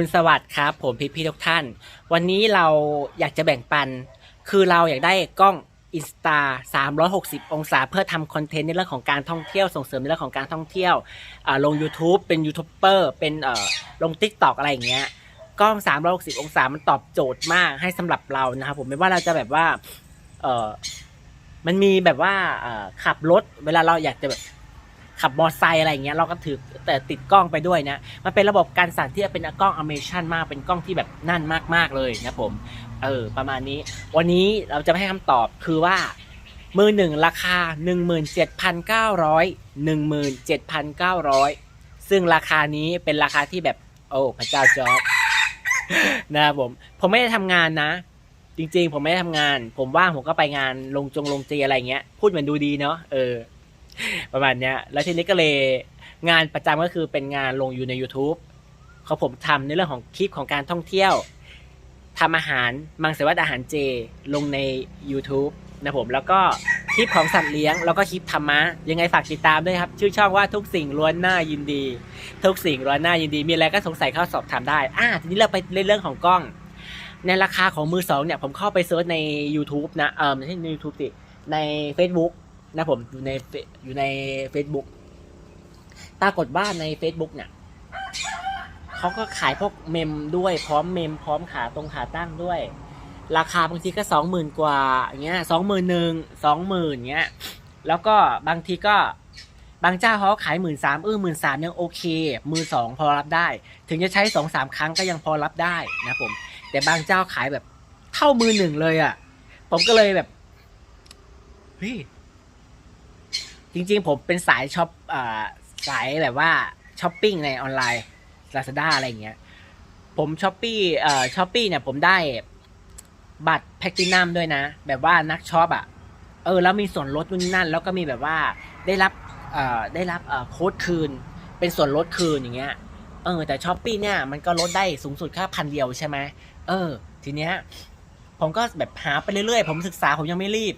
คุณสวัสดิ์ครับ ผมพี่พี่ทุกท่าน วันนี้เราอยากจะแบ่งปัน คือเราอยากได้กล้องอินสตา360 องศา เพื่อทำคอนเทนต์ในเรื่องของการท่องเที่ยวส่งเสริมในเรื่องของการท่องเที่ยวอ่าลง YouTube เป็นยูทูบเบอร์เป็นเอ่อลง Tik t o อกอะไรอย่างเงี้ยกล้อง 360 องศามันตอบโจทย์มากให้สำหรับเรานะครับผมไม่ว่าเราจะแบบว่าเออมันมีแบบว่าเอ่อขับรถเวลาเราอยากจะแบบ ขับมอเตอร์ไซค์อะไรอย่างเงี้ยเราก็ถือแต่ติดกล้องไปด้วยนะ มันเป็นระบบการสั่นที่เป็นกล้องอเมชันมากเป็นกล้องที่แบบนั่นมากๆเลยนะผมเออประมาณนี้ วันนี้เราจะไม่ให้คำตอบคือว่ามือหนึ่งราคา 17,900 17,900 ซึ่งราคานี้เป็นราคาที่แบบ โอ้พระเจ้าจอร์ดนะครับผม ผมไม่ได้ทำงานนะ จริงๆ ผมไม่ได้ทำงาน ผมว่างผมก็ไปงานลงจงลงเจอะไรเงี้ย พูดเหมือนดูดีเนาะเออ ประมาณเนี้ย แล้วทีนี้ก็เลยงานประจำก็คือเป็นงานลงอยู่ใน YouTube เขาผมทำในเรื่องของคลิปของการท่องเที่ยวทำอาหารมังสวิรัตอาหารเจลงใน YouTube นะผมแล้วก็คลิปของสัตว์เลี้ยง แล้วก็คลิปธรรมะยังไงฝากติดตามด้วยครับ ชื่อช่องว่าทุกสิ่งล้วนน่ายินดี ทุกสิ่งล้วนน่ายินดี มีอะไรก็สงสัยเข้าสอบถามได้อ่าทีนี้เราไปเรื่องของกล้อง ในราคาของมือสองเนี่ยผมเข้าไปเซิร์ชใน YouTube นะเออไม่ใช่ใน YouTube สิใน Facebook นะผมอยู่ในอยู่ใน Facebook ปรากฏว่าใน Facebook เนี่ยเขาก็ขายพวกเมมด้วยพร้อมเมมพร้อมขาตรงขาตั้งด้วย ราคาบางทีก็สองหมื่นกว่าอย่างเงี้ยสองหมื่นหนึ่งสองหมื่นเงี้ยแล้วก็บางทีก็บางเจ้าเขาขายหมื่นสามเออหมื่นสามยังโอเคมือสองพอรับได้ ถึงจะใช้สองสามครั้งก็ยังพอรับได้นะผม แต่บางเจ้าขายแบบเท่ามือหนึ่งเลยอะ่ะ ผมก็เลยแบบเฮ้ย จริงๆ ผมเป็นสายช็อปอสายแบบว่าช้อปปิ้งในออนไลน์ Lazada อะไรอย่างเงี้ย ผมช้อปปี้ช้อปปี้เนี่ยผมได้บัตรแพคตินัมด้วยนะ แบบว่านักช็อปอะ เออ แล้วมีส่วนลดนู่นนั่น แล้วก็มีแบบว่าได้รับได้รับโค้ดคืน เป็นส่วนลดคืนอย่างเงี้ย เออ แต่ช้อปปี้เนี่ยมันก็ลดได้สูงสุดแค่พันเดียวใช่ไหมเออ ทีเนี้ยผมก็แบบหาไปเรื่อยๆ ผมศึกษาผมยังไม่รีบ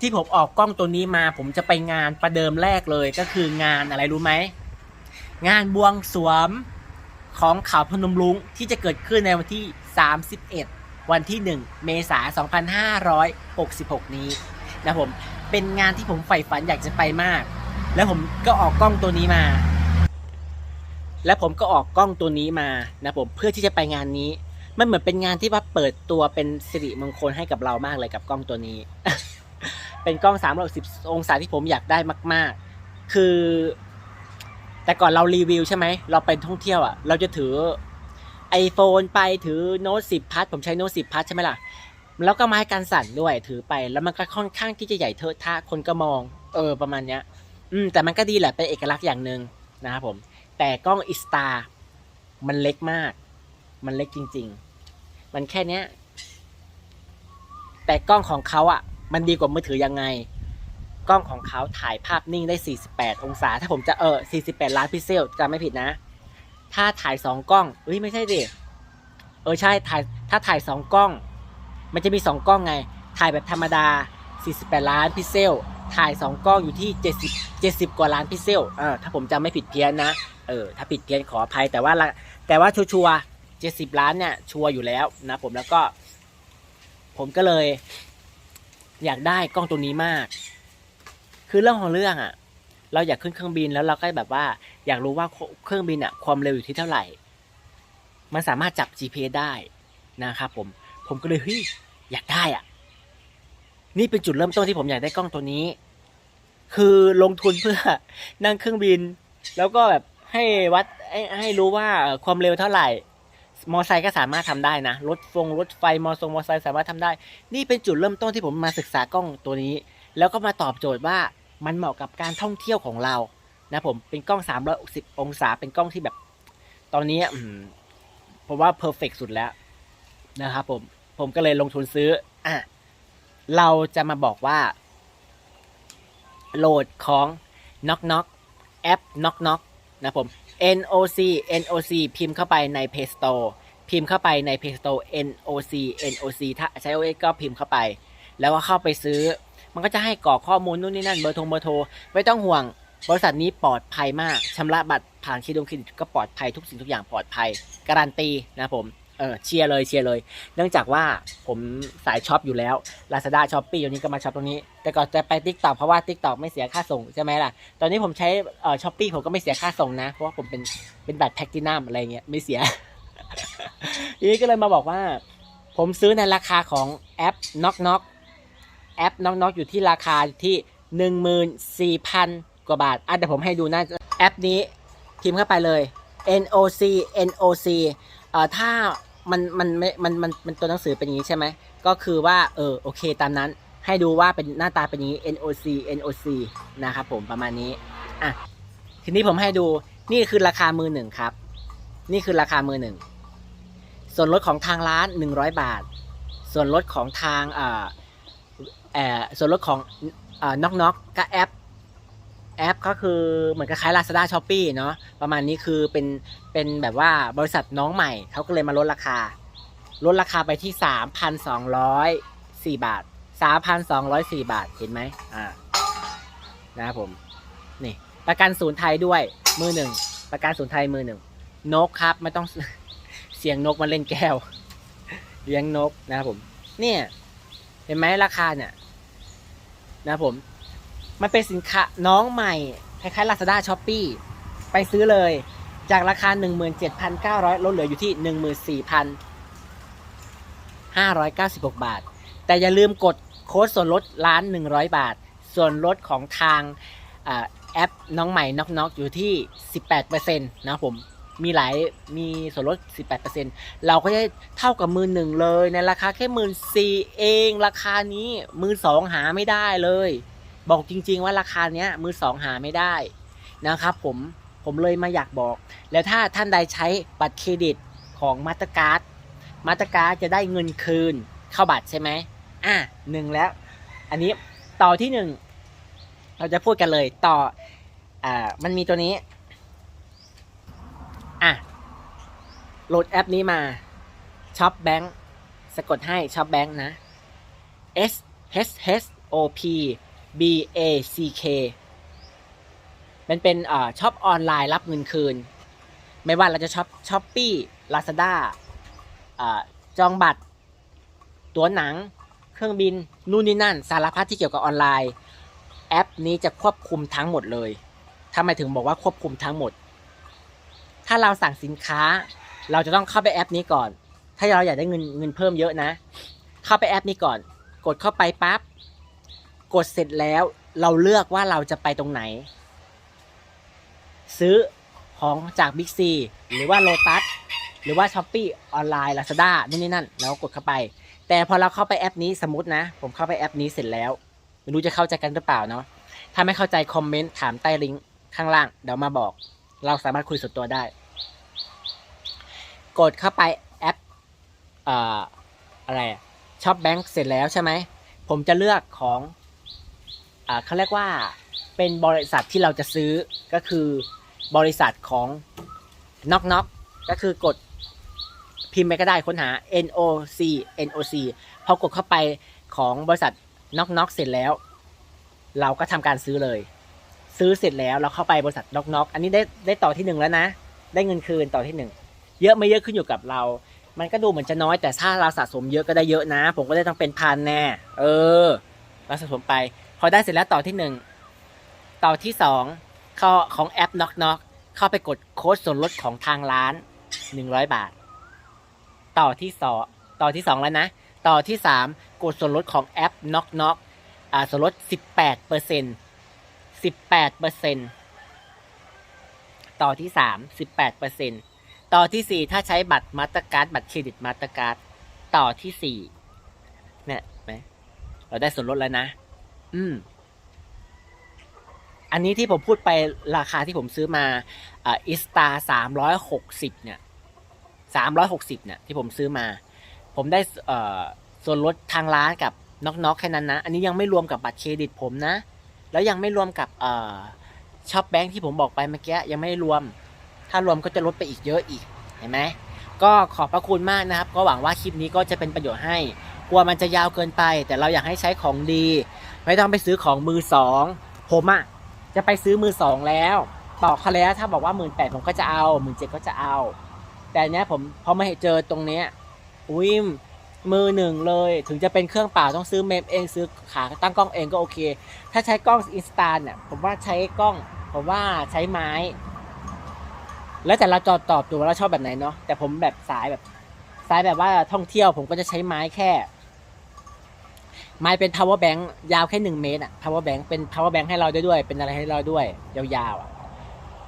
ที่ผมออกกล้องตัวนี้มาผมจะไปงานประเดิมแรกเลยก็คืองานอะไรรู้ไหม งานบวงสวงของเขาพนมรุ้งที่จะเกิดขึ้นในวันที่ 31 วันที่ 1 เมษายน 2566 นี้นะผมเป็นงานที่ผมใฝ่ฝันอยากจะไปมาก แล้วผมก็ออกกล้องตัวนี้มา แล้วผมก็ออกกล้องตัวนี้มานะผมเพื่อที่จะไปงานนี้มันเหมือนเป็นงานที่ว่าเปิดตัวเป็นสิริมงคลให้กับเรามากเลยกับกล้องตัวนี้ เป็นกล้อง360องศาที่ผมอยากได้มาก ๆ คือ แต่ก่อนเรารีวิวใช่ไหม เราไปท่องเที่ยวอะ เราจะถือ iPhone ไปถือโน้ต10พัทผมใช้โน้ต10พัทใช่ไหมล่ะ แล้วก็ไม้กันสั่นด้วยถือไป แล้วมันก็ค่อนข้างที่จะใหญ่เทอะทะคนก็มอง เออประมาณเนี้ย อืมแต่มันก็ดีแหละเป็นเอกลักษณ์อย่างหนึ่งนะครับผม แต่กล้องอิสตามันเล็กมาก มันเล็กจริง ๆ มันแค่เนี้ย แต่กล้องของเขาอะ มันดีกว่ามือถือยังไง กล้องของเขาถ่ายภาพนิ่งได้ 48 องศา ถ้าผมจะเออ 48 ล้านพิกเซลจำไม่ผิดนะ ถ้าถ่าย 2 กล้องเอ้ยไม่ใช่ดิเออใช่ถ่ายถ้าถ่าย 2 กล้อง มันจะมี 2 กล้องไง ถ่ายแบบธรรมดา 48 ล้านพิกเซล ถ่าย 2 กล้องอยู่ที่ 70 70 กว่าล้านพิกเซลเออถ้าผมจำไม่ผิดเพี้ยนนะเออถ้าผิดเพี้ยนขออภัยแต่ว่าแต่ว่าชัวร์ๆ70ล้านเนี่ยชัวร์อยู่แล้วนะผมแล้วก็ ผมก็เลย อยากได้กล้องตัวนี้มาก คือเรื่องของเรื่องอะ่ะ เราอยากขึ้นเครื่องบินแล้วเราก็แบบว่า อยากรู้ว่าเครื่องบินอะ่ะ ความเร็วอยู่ที่เท่าไหร่ มันสามารถจับ GPS ได้นะครับผม ผมก็เลยเฮ้ยอยากได้อะ่ะ นี่เป็นจุดเริ่มต้นที่ผมอยากได้กล้องตัวนี้ คือลงทุนเพื่อนั่งเครื่องบิน แล้วก็แบบให้วัดให้ให้รู้ว่าความเร็วเท่าไหร่ มอไซค์ก็สามารถทำได้นะ รถฟงรถไฟมอทรงมอไซค์สามารถทำได้ นี่เป็นจุดเริ่มต้นที่ผมมาศึกษากล้องตัวนี้ แล้วก็มาตอบโจทย์ว่ามันเหมาะกับการท่องเที่ยวของเรานะผมเป็นกล้อง 360 องศาเป็นกล้องที่แบบ ตอนนี้ผมว่าเพอร์เฟกสุดแล้วนะครับผมผมก็เลยลงทุนซื้ออะเราจะมาบอกว่า โหลดของ Knock Knock แอป Knock Knock นะผม NOC NOC พิมพ์เข้าไปใน Play Store พิมพ์เข้าไปใน Play Store NOC NOC ถ้าใช้ OS ก็พิมพ์เข้าไป แล้วก็เข้าไปซื้อ มันก็จะให้กรอกข้อมูลนู่นนี่นั่นเบอร์โทรเบอร์โทรไม่ต้องห่วง บริษัทนี้ปลอดภัยมากชำระบัตรผ่านเครดิตเครดิตก็ปลอดภัยทุกสิ่งทุกอย่างปลอดภัย การันตีนะผม เออเชียร์เลยเชียร์เลย เนื่องจากว่าผมสายช็อปอยู่แล้ว Lazada s h o p e e วันนี้ก็มาช็อปตรงนี้ แต่ก่อนจะไป t ิ k t o k เพราะว่า t ิ k t o k ไม่เสียค่าส่งใช่ไหมล่ะ ตอนนี้ผมใช้เอ่อช้อปปี้ผมก็ไม่เสียค่าส่งนะ เพราะว่าผมเป็นเป็นบัตรแพลตินัมอะไรเงี้ยไม่เสีย ทีนี้ก็เลยมาบอกว่า ผมซื้อในราคาของแอป Knock Knock แอป Knock Knock อยู่ที่ราคาที่14,000กว่าบาทอะเดี๋ยวผมให้ดูหน้าแอปนี้พิมพ์เข้าไปเลย NOC NOC เอ่อถ้า มันมันไม่มันมันมันตัวหนังสือเป็นอย่างนี้ใช่ไหมก็คือว่าเออโอเคตามนั้นให้ดูว่าเป็นหน้าตาเป็นอย่างนี้ NOC NOC นะครับผมประมาณนี้อะทีนี้ผมให้ดูนี่คือราคามือหนึ่งครับ นี่คือราคามือหนึ่งส่วนลดของทางร้าน 100 บาท ส่วนลดของทางเอ่อเอ่อส่วนลดของเอ่อน็อกน็อกก็แอป แอปก็คือเหมือนกับคล้าย Lazada s h o p e e เนาะประมาณนี้คือเป็นเป็นแบบว่าบริษัทน้องใหม่เขาก็เลยมาลดราคา ลดราคาไปที่ 3,204 บาท 3,204 บาทเห็นไหมอ่านะครับผมนี่ประกันศูนย์ไทยด้วยมือหนึ่งประกันศูนย์ไทยมือหนึ่งนกครับไม่ต้องเสียงนกมาเล่นแก้ว เลี้ยงนกนะครับผม เนี่ย เห็นไหมราคาเนี่ยนะครับผม มันเป็นสินค้าน้องใหม่ คล้ายๆ Lazada s h o p e e ไปซื้อเลย จากราคา 17,900 ลดเหลืออยู่ที่ 14,596 บาท แต่อย่าลืมกดโค้ดส่วนลดร้าน100 บาท ส่วนลดของทางอแอปน้องใหม่น็อกน็อยู่ที่ 18%นะครับผมมีหลายมีส่วนลด 18%เราก็จะเท่ากับมือหนึ่งเลย ในราคาแค่หมื่นสี่เอง ราคานี้มือสองหาไม่ได้เลย บอกจริง ๆ ว่าราคาเนี้ยมือสองหาไม่ได้นะครับผมผมเลยมาอยากบอก แล้วถ้าท่านใดใช้บัตรเครดิตของมาต r การ์ดมาต r การ์ดจะได้เงินคืนเข้าบัตรใช่ไหมอะหนึ่งแล้ว อันนี้ต่อที่หนึ่งเราจะพูดกันเลยต่ออ่ามันมีตัวนี้อะโหลดแอปนี้มาช็อปแบงค์สะกดให้ช็อปแบงค์นะ S H H O P B A C K มันเป็นอ่าช็อปออนไลน์รับเงินคืน ไม่ว่าเราจะช็อปช้อปปี้ลาซาด้าอ่าจองบัตร ตั๋วหนัง เครื่องบิน นู่นนี่นั่น สารพัดที่เกี่ยวกับออนไลน์ แอปนี้จะควบคุมทั้งหมดเลยทำไมถึงบอกว่าควบคุมทั้งหมด ถ้าเราสั่งสินค้า เราจะต้องเข้าไปแอปนี้ก่อน ถ้าเราอยากได้เงินเงินเพิ่มเยอะนะ เข้าไปแอปนี้ก่อน กดเข้าไปปั๊บ กดเสร็จแล้วเราเลือกว่าเราจะไปตรงไหน ซื้อของจากบิ๊กซีหรือว่าโลตัสหรือว่าช้อปปี้ออนไลน์ลาซาด้านู่นนี่นั่นเรากดเข้าไป แต่พอเราเข้าไปแอปนี้สมมตินะ ผมเข้าไปแอปนี้เสร็จแล้วไม่รู้จะเข้าใจกันหรือเปล่าเนาะถ้าไม่เข้าใจคอมเมนต์ถามใต้ลิงก์ข้างล่างเดี๋ยวมาบอก เราสามารถคุยส่วนตัวได้ กดเข้าไปแอปเอ่ออะไรช็อปแบงค์เสร็จแล้วใช่ไหมผมจะเลือกของ เขาเรียกว่าเป็นบริษัทที่เราจะซื้อก็คือบริษัทของ Knock Knock ก็คือกดพิมพ์ไปก็ได้ค้นหา NOC NOC พอกดเข้าไปของบริษัท Knock Knock เสร็จแล้ว เราก็ทำการซื้อเลย ซื้อเสร็จแล้วเราเข้าไปบริษัท Knock Knock อันนี้ได้ได้ต่อที่หนึ่งแล้วนะ ได้เงินคืนต่อที่หนึ่งเยอะไม่เยอะขึ้นอยู่กับเรา มันก็ดูเหมือนจะน้อยแต่ถ้าเราสะสมเยอะก็ได้เยอะนะ ผมก็ได้ต้องเป็นพันแน่ เออ เราสะสมไป พอได้เสร็จแล้วต่อที่หนึ่งต่อที่สองเข้าของแอป Knock Knock เข้าไปกดโค้ดส่วนลดของทางร้านหนึ่งร้อยบาท ต่อที่สองต่อที่สองแล้วนะ ต่อที่สามกดส่วนลดของแอป Knock Knock อ่าส่วนลดสิบแปดเปอร์เซ็นสิบแปดเปอร์เซ็นต่อที่สามสิบแปดเปอร์เซ็นต์ต่อที่สี่ถ้าใช้บัตรมาสเตอร์การ์ดบัตรเครดิตมาสเตอร์การ์ดต่อที่สี่เนี่ยไหมเราได้ส่วนลดแล้วนะ อืม อันนี้ที่ผมพูดไปราคาที่ผมซื้อมาอิสตาสามร้อยหกสิบเนี่ยสามร้อยหกสิบเนี่ยที่ผมซื้อมา ผมได้เส่วนลดทางร้านกับน็อกน็อกแค่นั้นนะ อันนี้ยังไม่รวมกับบัตรเครดิตผมนะ แล้วยังไม่รวมกับอช็อปแบงค์ที่ผมบอกไปเมื่อกี้ยังไม่รวม ถ้ารวมก็จะลดไปอีกเยอะอีก เห็นไหม ก็ขอบพระคุณมากนะครับ ก็หวังว่าคลิปนี้ก็จะเป็นประโยชน์ให้ กลัวมันจะยาวเกินไป แต่เราอยากให้ใช้ของดี ไม่ต้องไปซื้อของมือสองผมอะจะไปซื้อมือสองแล้วบอกเขาแล้วถ้าบอกว่าหมื่นแปดผมก็จะเอาหมื่นเจ็ดก็จะเอา แต่เนี้ยผมพอมาเห็นเจอตรงเนี้ยอุ้ยมือหนึ่งเลย ถึงจะเป็นเครื่องเปล่าต้องซื้อเมมเองซื้อขาตั้งกล้องเองก็โอเค ถ้าใช้กล้องอินสตาเนี่ยผมว่าใช้กล้อง ผมว่าใช้ไม้ แล้วแต่เราจอดตอบตัวว่าเราชอบแบบไหนเนาะแต่ผมแบบสายแบบสายแบบว่าท่องเที่ยวผมก็จะใช้ไม้แค่ ไม้เป็น power bank ยาวแค่หนึ่งเมตรอะ power bank เป็น power bank ให้เราได้ด้วย เป็นอะไรให้เราด้วย ยาวๆอะ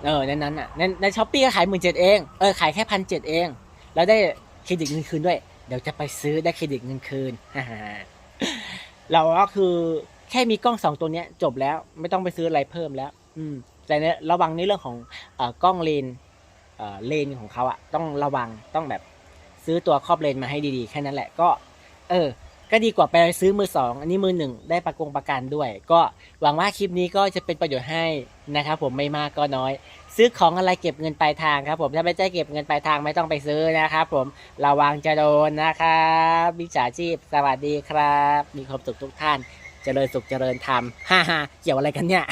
เออ ในนั้นอะในในช้อปปี้ก็ขายหมื่นเจ็ดเอง เออ ขายแค่พันเจ็ดเอง แล้วได้เครดิตเงินคืนด้วย เดี๋ยวจะไปซื้อได้เครดิตเงินคืน เราก็คือแค่มีกล้องสองตัวเนี้ย จบแล้ว ไม่ต้องไปซื้ออะไรเพิ่มแล้ว อืม แต่เนี่ยระวังในเรื่องของเออกล้องเลนเออเลนของเขาอะต้องระวังต้องแบบซื้อตัวครอบเลนมาให้ดีๆ แค่นั้นแหละก็ เออ ก็ดีกว่าไปซื้อมือสองอันนี้มือหนึ่งได้ประกงประกันด้วย ก็หวังว่าคลิปนี้ก็จะเป็นประโยชน์ให้นะครับผมไม่มากก็น้อย ซื้อของอะไรเก็บเงินปลายทางครับผมถ้าไม่ได้เก็บเงินปลายทางไม่ต้องไปซื้อนะครับผมระวังจะโดนนะครับวิชาชีพ สวัสดีครับ มีความสุขทุกท่าน เจริญสุขเจริญธรรมฮ่าฮ่าเกี่ยวอะไรกันเนี่ย